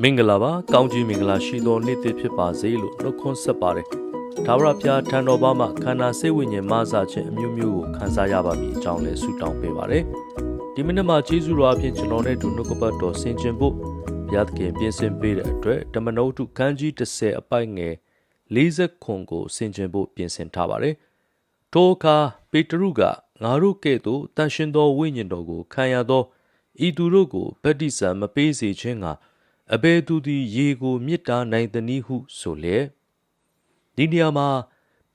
မင်္ဂလာပါကောင်းကြီးမင်္ဂလာရှိသောနေ့တစ်ဖြစ်ပါစေလို့နှုတ်ခွန်းဆက်ပါတယ်ဒါဝရဖျားထံတော်ဘာမှခန္ဓာစိတ်ဝိညာဉ်မဆခြင်းအမျိုးမျိုးကိုခံစားရပါမည်အကြောင်းလည်းဆုတောင်းပေးပါတယ်ဒီမိနစ်မှာကျေးဇူးတော်အဖြစ်ကျွန်တော်နဲ့ဒုနှုတ်ကပတ်တော်ဆင်ခြင်ဖို့ဘုရားသခင်ပြင်ဆင်ပေးတဲ့အတွက်ဓမ္မနုတ်တုခန်းကြီး30အပိုက်ငယ်40ခွန်ကိုဆင်ခြင်ဖို့ပြင်ဆင်ထားပါတယ်ထိုအခါပေတရုကငါတို့ကဲ့သို့တန်ရှင်သောဝိညာဉ်တော်ကိုခံရသောဤသူတို့ကိုဗတ္တိဇံမပေးစေခြင်းက အဘယ်သူသည်ရေကိုမြစ်တာနိုင်သနည်းဟုဆိုလေဒီနေရာမှာ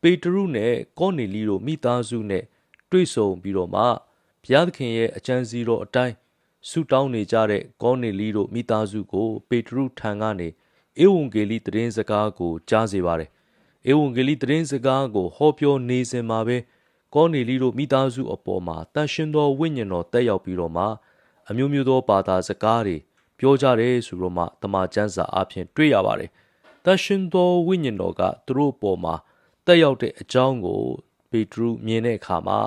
ပေတရုနဲ့ကောနေလီတို့မိသားစုနဲ့တွေ့ဆုံပြီးတော့မှဘုရားသခင်ရဲ့အကြံစီတော်အတိုင်းဆုတောင်းနေကြတဲ့ကောနေလီတို့မိသားစုကို ပေတရုထံကနေဧဝံဂေလိသတင်းစကားကိုကြားစေပါတယ်ဧဝံဂေလိသတင်းစကားကိုဟောပြောနေစဉ်မှာပဲကောနေလီတို့မိသားစုအပေါ်မှာတန်ရှင်သောဝိညာဉ်တော်တက်ရောက်ပြီးတော့မှအမျိုးမျိုးသောဘာသာစကားတွေ ပြောကြတယ်ဆိုတော့မှတမန်ကျမ်းစာအဖြစ်တွေ့ရပါတယ်။တန်ရှင်သောဝိညာဉ်တော်ကသူတို့အပေါ်မှာတက်ရောက်တဲ့အကြောင်းကိုပေတရုမြင်တဲ့အခါမှာ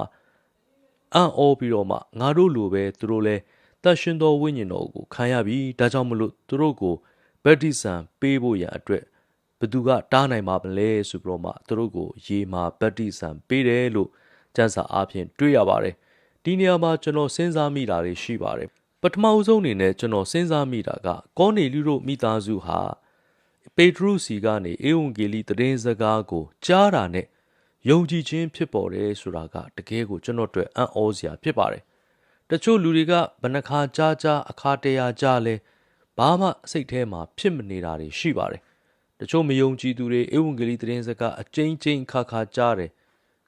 အံ့ဩပြီးတော့မှငါတို့လိုပဲသူတို့လည်းတန်ရှင်သောဝိညာဉ်တော်ကိုခံရပြီးဒါကြောင့်မလို့သူတို့ကိုဗတ္တိဇံပေးဖို့ရန်အတွက်ဘသူကတားနိုင်မှာမလဲဆိုပြီးတော့မှသူတို့ကိုရေမာဗတ္တိဇံပေးတယ်လို့ကျမ်းစာအဖြစ်တွေ့ရပါတယ်။ဒီနေရာမှာကျွန်တော်စဉ်းစားမိတာတွေရှိပါတယ် ပထမအဆုံးအနေနဲ့ကျွန်တော်စဉ်းစားမိတာကကောနေလူတို့မိသားစုဟာပေတရုစီကနေဧဝံဂေလိသတင်းစကားကိုကြားတာနဲ့ယုံကြည်ခြင်းဖြစ်ပေါ်တယ်ဆိုတာကတကယ်ကိုကျွန်တော်တို့အံ့ဩစရာဖြစ်ပါတယ်တချို့လူတွေကဘဏ္ဍခါကြားကြားအခါတရာကြားလဲဘာမှစိတ်ထဲမှာဖြစ်မနေတာတွေရှိပါတယ်တချို့မယုံကြည်သူတွေဧဝံဂေလိသတင်းစကားအကျဉ်းချင်းခါခါကြားတယ်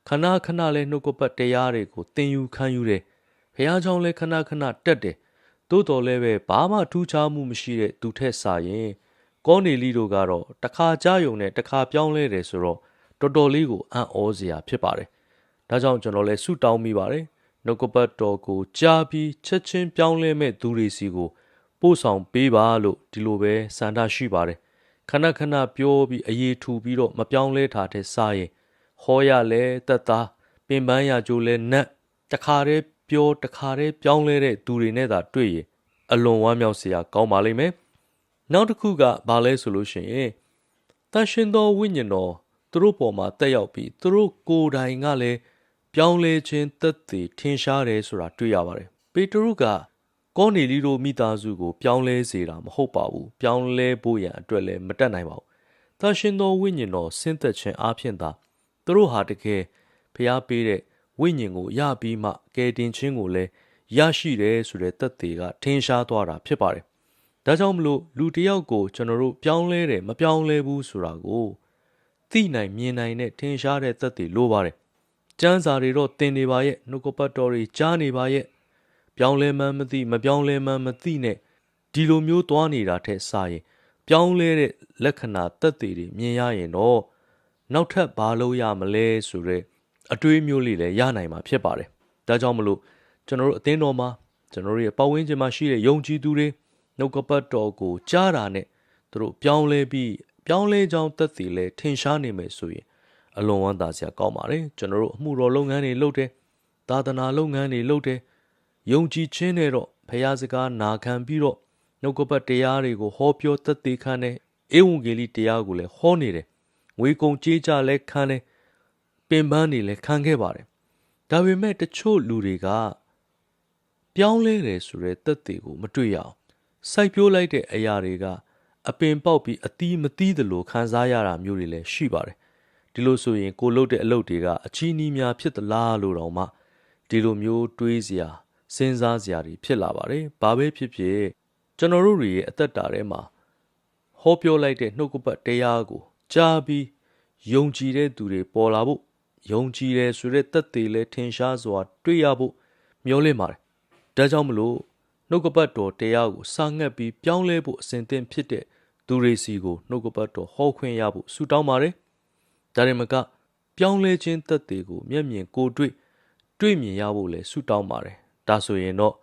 ခဏခဏလဲနှုတ်ကပတ်တရားတွေကိုသင်ယူခံယူတယ်ဖះเจ้าလဲခဏခဏတက်တယ် သို့တော်လည်းပဲဘာမှထူးခြားမှုမရှိတဲ့သူထက်စာရင်ကောနေလီတို့ကတော့တခါကြားယုံနဲ့တခါပြောင်းလဲတယ်ဆိုတော့တော်တော်လေးကိုအံ့ဩစရာဖြစ်ပါတယ်။ဒါကြောင့်ကျွန်တော်လည်းဆုတောင်းမိပါတယ်။နှုတ်ကပတ်တော်ကိုကြားပြီးချက်ချင်းပြောင်းလဲမဲ့သူတွေစီကိုပို့ဆောင်ပေးပါလို့ဒီလိုပဲစန္ဒရှိပါတယ်။ခဏခဏပြောပြီးအရေးထူပြီးတော့မပြောင်းလဲတာတဲ့စားရင်ဟောရလဲတက်သားပင်ပန်းရကြိုးလဲနတ်တခါတည်း ပြောတခါတည်းပြောင်းလဲတဲ့သူတွေနဲ့သာတွေ့ရင်အလွန်ဝမ်းမြောက်စရာကောင်းပါလိမ့်မယ်။နောက်တစ်ခုကဘာလဲဆိုလို့ရှိရင်တန်ရှင်သောဝိညာဉ်တော်သူတို့ပေါ်မှာတက်ရောက်ပြီးသူတို့ကိုယ်တိုင်ကလည်းပြောင်းလဲခြင်းသက်သေထင်ရှားတယ်ဆိုတာတွေ့ရပါတယ်။ပေတရုကကောနေလီတို့မိသားစုကို ပြောင်းလဲစေတာမဟုတ်ပါဘူး။ပြောင်းလဲဖို့ရန်အတွက်လည်းမတက်နိုင်ပါဘူး။တန်ရှင်သောဝိညာဉ်တော်ဆင်းသက်ခြင်းအပြင်သာသူတို့ဟာတကယ်ဖျားပေးတဲ့ ဝိညာဉ်ကိုရပြီးမှကယ်တင်ခြင်းကိုလည်းရရှိတယ်ဆိုတဲ့သက်သေကထင်ရှားသွားတာဖြစ်ပါတယ်။ဒါကြောင့်မလို့လူတစ်ယောက်ကိုကျွန်တော်တို့ပြောင်းလဲတယ်မပြောင်းလဲဘူးဆိုတာကိုသိနိုင်မြင်နိုင်တဲ့ထင်ရှားတဲ့သက်သေလိုပါတယ်။ကျမ်းစာတွေတော့သင်နေပါရဲ့နှုတ်ကပတ်တော်တွေကြားနေပါရဲ့ပြောင်းလဲမှန်းမသိမပြောင်းလဲမှန်းမသိနဲ့ဒီလိုမျိုးသွားနေတာထက်စာရင်ပြောင်းလဲတဲ့လက္ခဏာသက်သေတွေမြင်ရရင်တော့နောက်ထပ်ဘာလို့ရမလဲဆိုတော့ အတွေးမျိုးလေးလည်းရနိုင်မှာဖြစ်ပါတယ်။ဒါကြောင့်မလို့ကျွန်တော်တို့အသင်းတော်မှာကျွန်တော်တို့ရဲ့ပတ်ဝန်းကျင်မှာရှိတဲ့ယုံကြည်သူတွေနှုတ်ကပတ်တော်ကိုကြားတာနဲ့သူတို့ပြောင်းလဲပြီးပြောင်းလဲကြောင်းသက်သေလဲထင်ရှားနေမယ်ဆိုရင်အလွန်ဝမ်းသာစရာကောင်းပါတယ်ကျွန်တော်တို့အမှုတော်လုပ်ငန်းတွေလုပ်တယ်သာသနာလုပ်ငန်းတွေလုပ်တယ်ယုံကြည်ခြင်းနဲ့တော့ဖះစကားနာခံပြီးတော့နှုတ်ကပတ်တရားတွေကိုဟောပြောသက်သေခံတယ်ဧဝံဂေလိတရားကိုလည်းဟောနေတယ်ငွေကုန်ကြေးကြလဲခံတယ် ပင်ပန်းတွေလည်းခံခဲ့ပါတယ်ဒါပေမဲ့တချို့လူတွေကပြောင်းလဲတယ်ဆိုတဲ့သက်သေကိုမတွေ့ရအောင်စိုက်ပျိုးလိုက်တဲ့အရာတွေကအပင်ပေါက်ပြီးအသီးမသီးသလိုခံစားရတာမျိုးတွေလည်းရှိပါတယ်ဒီလိုဆိုရင်ကိုလုပ်တဲ့အလုပ်တွေကအချီးနှီးများဖြစ်သလားလို့တော့မှဒီလိုမျိုးတွေးစရာစဉ်းစားစရာတွေဖြစ်လာပါတယ်ဘာပဲဖြစ်ဖြစ်ကျွန်တော်တို့ရဲ့အသက်တာထဲမှာဟောပြောလိုက်တဲ့နှုတ်ကပတ်တရားကိုကြားပြီးယုံကြည်တဲ့သူတွေပေါ်လာဖို့ ယုံကြည်တယ်ဆိုတဲ့သက်သေလည်းထင်ရှားစွာ တွေ့ရဖို့မျှော်လင့်ပါတယ်ဒါကြောင့်မလို့နှုတ်ကပတ်တော်တရားကိုစာငတ်ပြီးပြောင်းလဲဖို့အစဉ်သင့်ဖြစ်တဲ့သူတွေစီကိုနှုတ်ကပတ်တော်ဟောခွင့်ရဖို့ဆုတောင်းပါတယ်။ဒါရင်မကပြောင်းလဲခြင်းသက်သေကိုမျက်မြင်ကိုတွေ့တွေ့မြင်ရဖို့လည်းဆုတောင်းပါတယ်။ဒါဆိုရင်တော့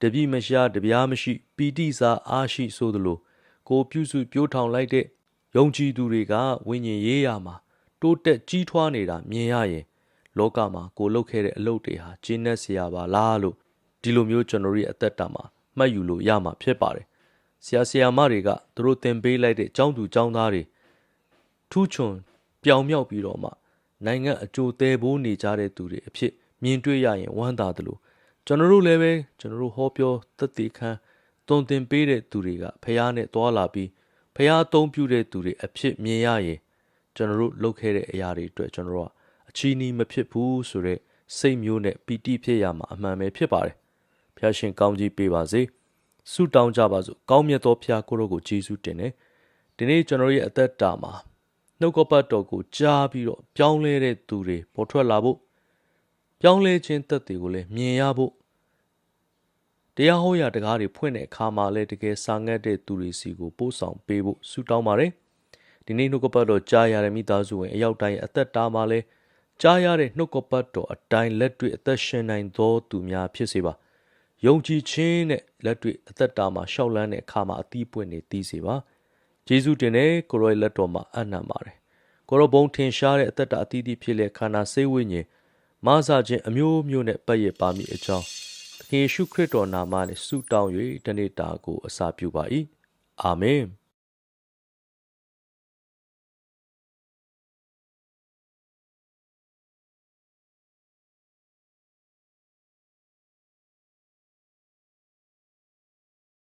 တပိမရှာတပြားမရှိပီတိစာအားရှိဆိုသလိုကိုပြုစုပြိုးထောင်လိုက်တဲ့ယုံကြည်သူတွေကဝိညာဉ်ရေးရမှာ တိုးတက်ကြီးထွားနေတာမြင်ရရင်လောကမှာကိုလုပ်ခဲ့တဲ့အလုပ်တွေဟာကျဉ်းနှက်စရာပါလားလို့ဒီလိုမျိုးကျွန်တော်ရဲ့အသက်တာမှာမှတ်ယူလို့ရမှာဖြစ်ပါတယ်။ဆရာဆရာမတွေကသူတို့သင်ပေးလိုက်တဲ့ကျောင်းသူကျောင်းသားတွေထူးချွန်ပြောင်မြောက်ပြီးတော့မှနိုင်ငံအကျိုးသေးဖို့နေကြတဲ့သူတွေအဖြစ်မြင်တွေ့ရရင်ဝမ်းသာတယ်လို့ကျွန်တော်တို့လည်းပဲကျွန်တော်တို့ဟောပြောသက်သေခံတုံသင်ပေးတဲ့သူတွေကဖះနဲ့တွာလာပြီးဖះအုံပြုတဲ့သူတွေအဖြစ်မြင်ရရင် ကျွန်တော်တို့လုပ်ခဲ့တဲ့အရာတွေအတွက်ကျွန်တော်တို့ကအချီးနှီးမဖြစ်ဘူးဆိုတော့စိတ်မျိုးနဲ့ပီတိဖြစ်ရမှာအမှန်ပဲဖြစ်ပါတယ်ဖះရှင်ကောင်းကြီးပေးပါစေဆုတောင်းကြပါစို့ကောင်းမြတ်သောဖះကိုရောကိုယေရှုတင်တယ်ဒီနေ့ကျွန်တော်ရဲ့အသက်တာမှာနှုတ်ကပတ်တော်ကိုကြားပြီးတော့ပြောင်းလဲတဲ့သူတွေပေါ်ထွက်လာဖို့ပြောင်းလဲခြင်းသက်တွေကိုလည်းမြင်ရဖို့တရားဟောရာတကားတွေဖွင့်တဲ့အခါမှာလည်းတကယ်စာငတ်တဲ့သူတွေစီကိုပို့ဆောင်ပေးဖို့ဆုတောင်းပါတယ် ဒီနေ့နှုတ်ကပတ်တော်ကြားရတဲ့မိသားစုဝင်အရောက်တိုင်းအသက်တာမှာလည်းကြားရတဲ့နှုတ်ကပတ်တော်အတိုင်းလက်တွေ့အသက်ရှင်နိုင်သောသူများဖြစ်စေပါယုံကြည်ခြင်းနဲ့လက်တွေ့အသက်တာမှာရှောက်လန်းတဲ့အခါမှာအသီးပွင့်နေသိစေပါယေရှုတင်တဲ့ကိုရောရဲ့လက်တော်မှာအနံ့ပါတယ်ကိုရောဘုံထင်ရှားတဲ့အသက်တာအသီးသီးဖြစ်လေခန္ဓာစိတ်ဝိညာဉ်မဆာခြင်းအမျိုးမျိုးနဲ့ပတ်ရပါမိအကြောင်းသခင်ယေရှုခရစ်တော်နာမနဲ့ဆုတောင်း၍တနေ့တာကိုအစာပြုပါ၏အာမင်